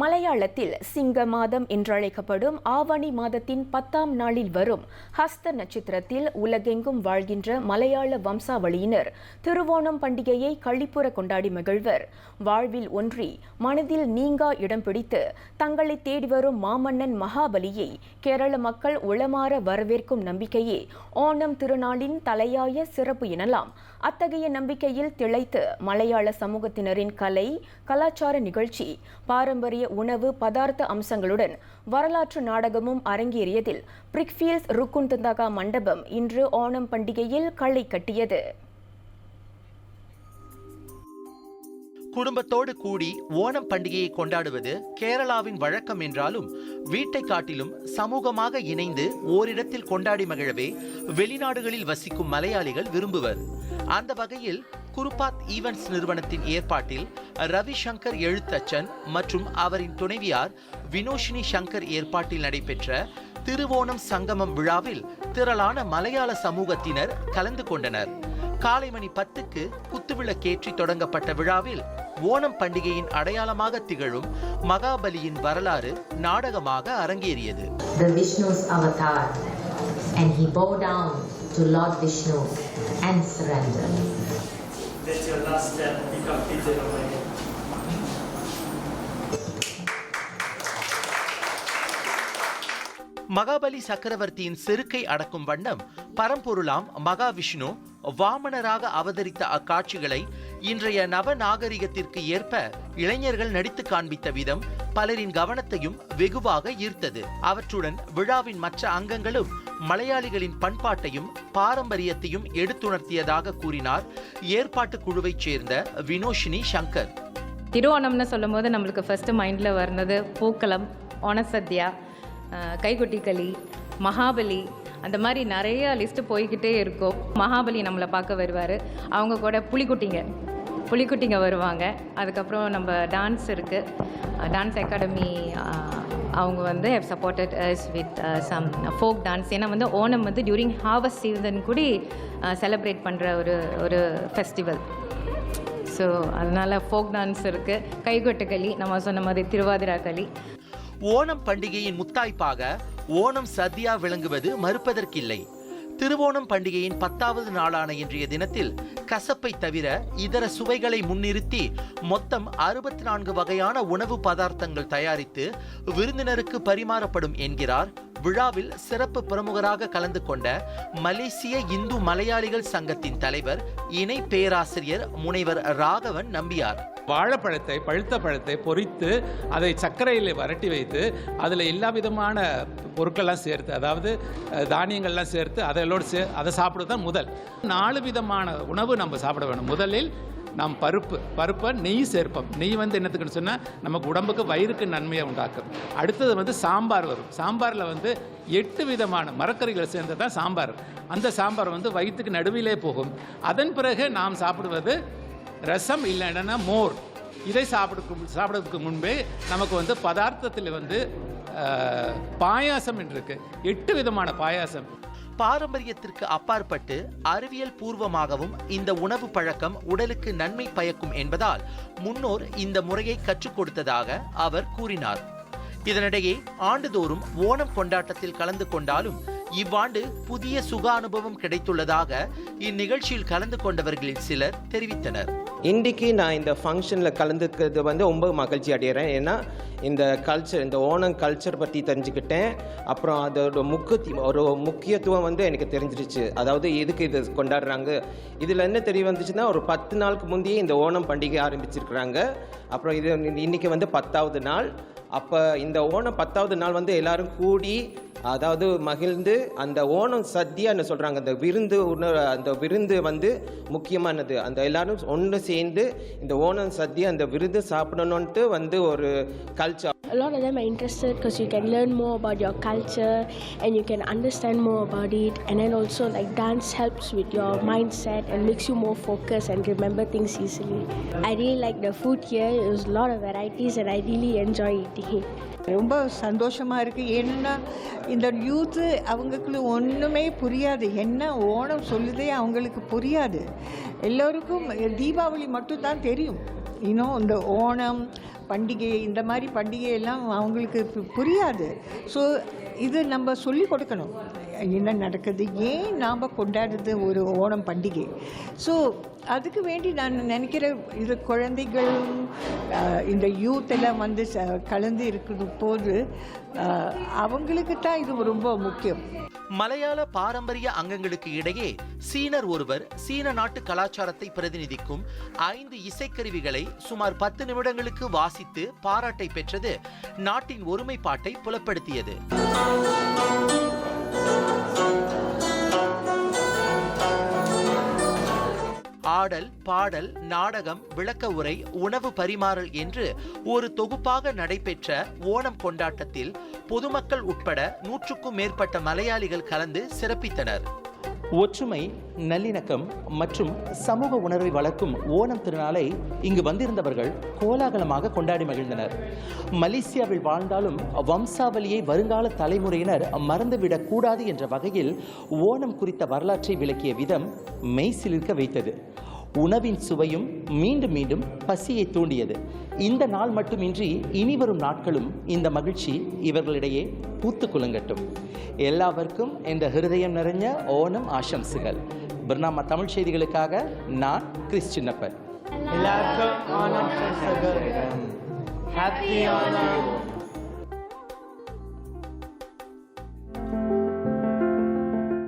மலையாளத்தில் சிங்க மாதம் என்றழைக்கப்படும் ஆவணி மாதத்தின் பத்தாம் நாளில் வரும் ஹஸ்த நட்சத்திரத்தில் உலகெங்கும் வாழ்கின்ற மலையாள வம்சாவளியினர் திருவோணம் பண்டிகையை கள்ளிப்புற கொண்டாடி மகிழ்வர். வாழ்வில் ஒன்றி மனதில் நீங்கா இடம் பிடித்து தங்களை தேடி வரும் மாமன்னன் மகாபலியை கேரள மக்கள் உளமாற வரவேற்கும் நம்பிக்கையே ஓணம் திருநாளின் தலையாய சிறப்பு எனலாம். அத்தகைய நம்பிக்கையில் திளைத்து மலையாள சமூகத்தினரின் கலை கலாச்சார நிகழ்ச்சி பாரம்பரிய உணவு பதார்த்த அம்சங்களுடன் வரலாற்று நாடகமும் அரங்கேறியதில் பிரிக்ஃபீல்ஸ் ருக்குன் தந்தகா மண்டபம் இன்று ஓணம் பண்டிகையில் களை கட்டியது. குடும்பத்தோடு கூடி ஓணம் பண்டிகையை கொண்டாடுவது கேரளாவின் வழக்கம் என்றாலும் வீட்டை காட்டிலும் சமூகமாக இணைந்து ஓரிடத்தில் கொண்டாடி மகிழவே வெளிநாடுகளில் வசிக்கும் மலையாளிகள் விரும்புவர். அந்த வகையில் குருபாத் ஈவென்ட்ஸ் நிறுவனத்தின் ஏற்பாட்டில் ரவி சங்கர் எழுத்தச்சன் மற்றும் அவரின் துணைவியார் வினோஷினி சங்கர் ஏற்பாட்டில் நடைபெற்ற திருவோணம் சங்கமம் விழாவில் திரளான மலையாள சமூகத்தினர் கலந்து கொண்டனர். காலை மணி பத்துக்கு குத்துவிளக்கேற்றி தொடங்கப்பட்ட விழாவில் ஓணம் பண்டிகையின் அடையாளமாக திகழும் மகாபலியின் வரலாறு நாடகமாக அரங்கேறியது the Vishnu's avatar, and he bowed down to Lord Vishnu and surrendered. Let your last step become pigeon away. Mahabali சக்கரவர்த்தியின் செருக்கை அடக்கும் வண்ணம் பரம்பொருளாம் மகாவிஷ்ணு வாமனராக அவதரித்த அக்காட்சிகளை இன்றைய நவ நாகரிகத்திற்கு ஏற்ப இளைஞர்கள் நடித்து காண்பித்த விதம் பலரின் கவனத்தையும் வெகுவாக ஈர்த்தது. அவற்றுடன் விழாவின் மற்ற அங்கங்களும் மலையாளிகளின் பண்பாட்டையும் பாரம்பரியத்தையும் எடுத்துணர்த்தியதாக கூறினார் ஏற்பாட்டு குழுவைச் சேர்ந்த வினோஷினி சங்கர். திருவோணம்னு சொல்லும்போது நம்மளுக்கு ஃபர்ஸ்ட் மைண்டில் வர்றது பூக்களம் ஒனசத்யா அஹ், கைகுட்டி களி மகாபலி அந்த மாதிரி நிறைய லிஸ்ட்டு போய்கிட்டே இருக்கும். மகாபலி நம்மளை பார்க்க வருவார். அவங்க கூட புலிக்குட்டிங்க. புலிக்குட்டிங்க வருவாங்க. அதுக்கப்புறம் நம்ம டான்ஸ் இருக்குது டான்ஸ் அகாடமி அவங்க வந்து have supported us with some folk dance ஏன்னா வந்து ஓணம் வந்து டியூரிங் ஹார்வஸ்ட் சீசன் கூட செலப்ரேட் பண்ணுற ஒரு ஒரு ஃபெஸ்டிவல் ஸோ அதனால் ஃபோக் டான்ஸ் இருக்குது கைகொட்டு களி நம்ம சொன்ன மாதிரி திருவாதிரா களி. ஓணம் பண்டிகையின் முத்தாய்ப்பாக ஓணம் சத்யா விளங்குவது மறுப்பதற்கில்லை. திருவோணம் பண்டிகையின் பத்தாவது நாளான இன்றைய தினத்தில் கசப்பை தவிர இதர சுவைகளை முன்னிறுத்தி மொத்தம் அறுபத்தி நான்கு வகையான உணவு பதார்த்தங்கள் தயாரித்து விருந்தினருக்கு பரிமாறப்படும் என்கிறார் விழாவில் சிறப்பு பிரமுகராக கலந்து கொண்ட மலேசிய இந்து மலையாளிகள் சங்கத்தின் தலைவர் இணை பேராசிரியர் முனைவர் ராகவன் நம்பியார். வாழைப்பழத்தை பழுத்த பழத்தை பொறித்து அதை சர்க்கரையில் வரட்டி வைத்து அதில் எல்லா விதமான பொருட்கள்லாம் சேர்த்து அதாவது தானியங்கள்லாம் சேர்த்து அதோடு சே அதை சாப்பிடுறது தான் முதல். நாலு விதமான உணவு நம்ம சாப்பிட வேணும். முதலில் நாம் பருப்பு பருப்பை நெய் சேர்ப்போம். நெய் வந்து என்னத்துக்குன்னு சொன்னால் நமக்கு உடம்புக்கு வயிறுக்கு நன்மையை உண்டாக்கும். அடுத்தது வந்து சாம்பார் வரும். சாம்பாரில் வந்து எட்டு விதமான மரக்கறிகளை சேர்ந்தது தான் சாம்பார். அந்த சாம்பார் வந்து வயிற்றுக்கு நடுவிலே போகும். அதன் பிறகு நாம் சாப்பிடுவது ரசம் இல்லைன்னா மோர். இதை சாப்பிடுக்கு சாப்பிடுறதுக்கு முன்பே நமக்கு வந்து பதார்த்தத்தில் வந்து பாயாசம் என்று இருக்குது எட்டு விதமான பாயாசம். பாரம்பரியத்திற்கு அப்பாற்பட்டு அறிவியல் பூர்வமாகவும் இந்த உணவு பழக்கம் உடலுக்கு நன்மை பயக்கும் என்பதால் முன்னோர் இந்த முறையை கற்றுக் கொடுத்ததாக அவர் கூறினார். இதனிடையே ஆண்டுதோறும் ஓணம் கொண்டாட்டத்தில் கலந்து கொண்டாலும் இவ்வாண்டு புதிய சுக அனுபவம் கிடைத்துள்ளதாக இந்நிகழ்ச்சியில் கலந்து கொண்டவர்களில் சிலர் தெரிவித்தனர். இன்றைக்கு நான் இந்த ஃபங்க்ஷனில் கலந்துக்கிறது வந்து ரொம்ப மகிழ்ச்சி அடைகிறேன். ஏன்னா இந்த கல்ச்சர் இந்த ஓணம் கல்ச்சர் பற்றி தெரிஞ்சுக்கிட்டேன். அப்புறம் அதோட முக்கிய ஒரு முக்கியத்துவம் வந்து எனக்கு தெரிஞ்சிருச்சு. அதாவது எதுக்கு இது கொண்டாடுறாங்க? இதில் என்ன தெரிய வந்துச்சுன்னா ஒரு பத்து நாளுக்கு முந்தையே இந்த ஓணம் பண்டிகை ஆரம்பிச்சிருக்கிறாங்க. அப்புறம் இது இன்றைக்கி வந்து பத்தாவது நாள். அப்போ இந்த ஓணம் பத்தாவது நாள் வந்து எல்லாரும் கூடி அதாவது மகிழ்ந்து அந்த ஓணம் சத்தியான்னு சொல்கிறாங்க அந்த விருந்து உணர் அந்த விருந்து வந்து முக்கியமானது. அந்த எல்லாரும் ஒன்று சேர்ந்து இந்த ஓணம் சத்தியா அந்த விருந்து சாப்பிடணுன்ட்டு வந்து ஒரு culture A lot of them are interested because you can learn more about your culture and you can understand more about it. And then also, like dance helps with your mindset and makes you more focused and remember things easily. I really like the food here. There's a lot of varieties and I really enjoy eating it. ரொம்ப சந்தோஷமாக இருக்குது ஏன்னா இந்த youth அவங்களுக்கு ஒன்றுமே புரியாது என்ன ஓணம் சொல்லுதே அவங்களுக்கு புரியாது எல்லோருக்கும் தீபாவளி மட்டும்தான் தெரியும் இன்னும் இந்த ஓணம் பண்டிகை இந்த மாதிரி பண்டிகையெல்லாம் அவங்களுக்கு பு- புரியாது. ஸோ இது நம்ம சொல்லி கொடுக்கணும். என்ன நடக்குது? ஏன் நாம் கொண்டாடுறது ஒரு ஓணம் பண்டிகை? ஸோ அதுக்கு வேண்டி நான் நினைக்கிற இது குழந்தைகளும் இந்த யூத் எல்லாம் வந்து ச- கலந்து இருக்கிற போது அவங்களுக்கு தான் இது ரொம்ப முக்கியம். மலையாள பாரம்பரிய அங்கங்களுக்கு இடையே சீனர் ஒருவர் சீன நாட்டு கலாச்சாரத்தை பிரதிநிதிக்கும் ஐந்து இசைக்கருவிகளை சுமார் பத்து நிமிடங்களுக்கு வாசித்து பாராட்டை பெற்றது நாட்டின் ஒருமைப்பாட்டை புலப்படுத்தியது. ஆடல் பாடல் நாடகம் விளக்க உரை உணவு பரிமாறல் என்று ஒரு தொகுப்பாக நடைபெற்ற ஓணம் கொண்டாட்டத்தில் பொதுமக்கள் உட்பட நூற்றுக்கும் மேற்பட்ட மலையாளிகள் கலந்து சிறப்பித்தனர். ஒற்றுமை நல்லிணக்கம் மற்றும் சமூக உணர்வை வளர்க்கும் ஓணம் திருநாளை இங்கு வந்திருந்தவர்கள் கோலாகலமாக கொண்டாடி மகிழ்ந்தனர். மலேசியாவில் வாழ்ந்தாலும் வம்சாவளியை வருங்கால தலைமுறையினர் மறந்துவிடக் கூடாது என்ற வகையில் ஓணம் குறித்த வரலாற்றை விளக்கிய விதம் மெய்சிலிருக்க வைத்தது. உணவின் சுவையும் மீண்டும் மீண்டும் பசியை தூண்டியது. இந்த நாள் மட்டுமின்றி இனிவரும் நாட்களும் இந்த மகிழ்ச்சி இவர்களிடையே பூத்து குலுங்கட்டும். எல்லாவர்க்கும் இந்த ஹிருதயம் நிறைஞ்ச ஓணம் ஆசம்சுகள் பிர்னாமா தமிழ் செய்திகளுக்காக நான் கிறிஸ் சின்னப்பன். எல்லாருக்கும்